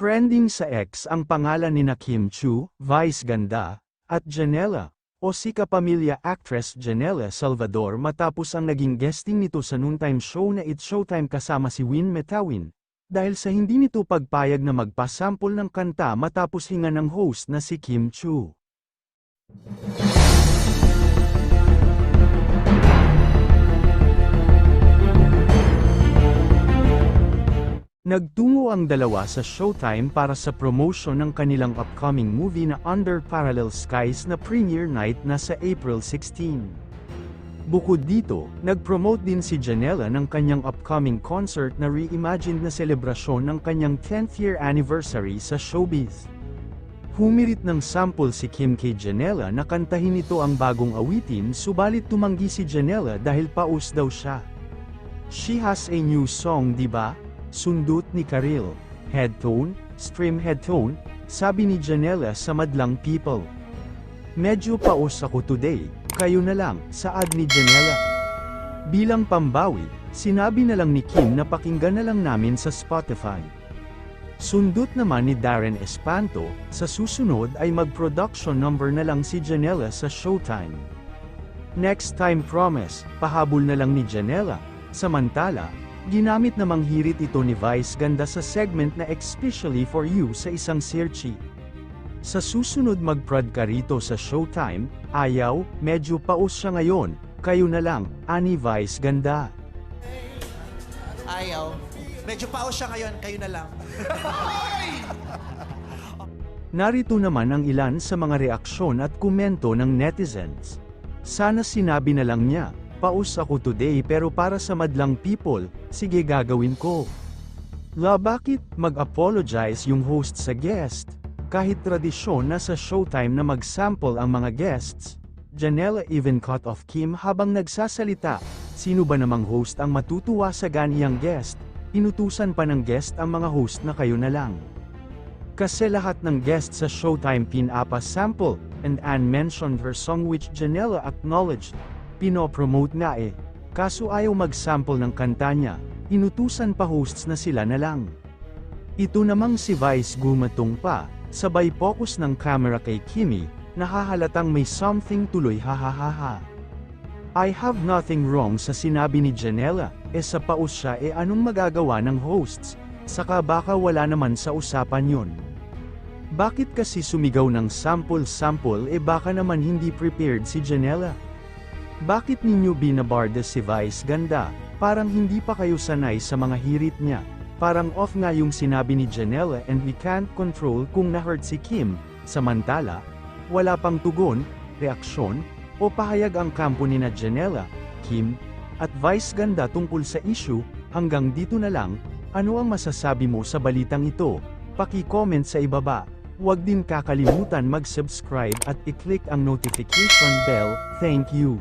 Trending sa X ang pangalan ni na Kim Chu, Vice Ganda, at Janela, o si kapamilya actress Janela Salvador matapos ang naging guesting nito sa noontime show na It's Showtime kasama si Win Metawin. Dahil sa hindi nito pagpayag na magpasample ng kanta matapos hinga ng host na si Kim Chu. Nagtungo ang dalawa sa Showtime para sa promotion ng kanilang upcoming movie na Under Parallel Skies na premiere night na sa April 16. Bukod dito, nag-promote din si Janela ng kanyang upcoming concert na reimagined na selebrasyon ng kanyang 10th year anniversary sa showbiz. Humirit ng sample si Kim kay Janela na kantahin ito ang bagong awitin subalit tumanggi si Janela dahil paus daw siya. She has a new song di ba? Sundot ni Karil. Headtone, stream headtone, sabi ni Janela sa Madlang People. Medyo paos ako today, kayo na lang, saad ni Janela. Bilang pambawi, sinabi na lang ni Kim na pakinggan na lang namin sa Spotify. Sundot naman ni Darren Espanto, sa susunod ay mag-production number na lang si Janela sa Showtime. Next time promise, pahabol na lang ni Janela. Samantala, ginamit namang hirit ito ni Vice Ganda sa segment na Especially for You sa isang searchy. Sa susunod mag-prod ka rito sa Showtime, ayaw, medyo paus siya ngayon, kayo na lang, ani Vice Ganda. Ayaw. Medyo paos siya ngayon, kayo na lang. Narito naman ang ilan sa mga reaksyon at komento ng netizens. Sana sinabi na lang niya, paus ako today pero para sa madlang people, sige gagawin ko. La bakit mag-apologize yung host sa guest? Kahit tradisyon na sa showtime na mag-sample ang mga guests, Janela even cut off Kim habang nagsasalita, sino ba namang host ang matutuwa sa ganiyang guest? Inutusan pa ng guest ang mga host na kayo na lang. Kasi lahat ng guests sa Showtime pinapa sample, and Anne mentioned her song which Janela acknowledged. Pinopromote nga eh. Kaso ayaw mag-sample ng kanta niya, inutusan pa hosts na sila na lang. Ito namang si Vice gumatong pa, sabay focus ng camera kay Kimi, nahahalatang may something tuloy hahaha. I have nothing wrong sa sinabi ni Janela, e sa paus siya e anong magagawa ng hosts, saka baka wala naman sa usapan yon. Bakit kasi sumigaw ng sample-sample e baka naman hindi prepared si Janela? Bakit ninyo binabarda si Vice Ganda, parang hindi pa kayo sanay sa mga hirit niya, parang off nga yung sinabi ni Janela and we can't control kung na-hurt si Kim, samantala, wala pang tugon, reaksyon, o pahayag ang kampo ni na Janela, Kim, at Vice Ganda tungkol sa issue, hanggang dito na lang, ano ang masasabi mo sa balitang ito? Paki-comment sa ibaba. Huwag din kakalimutan mag-subscribe at i-click ang notification bell. Thank you.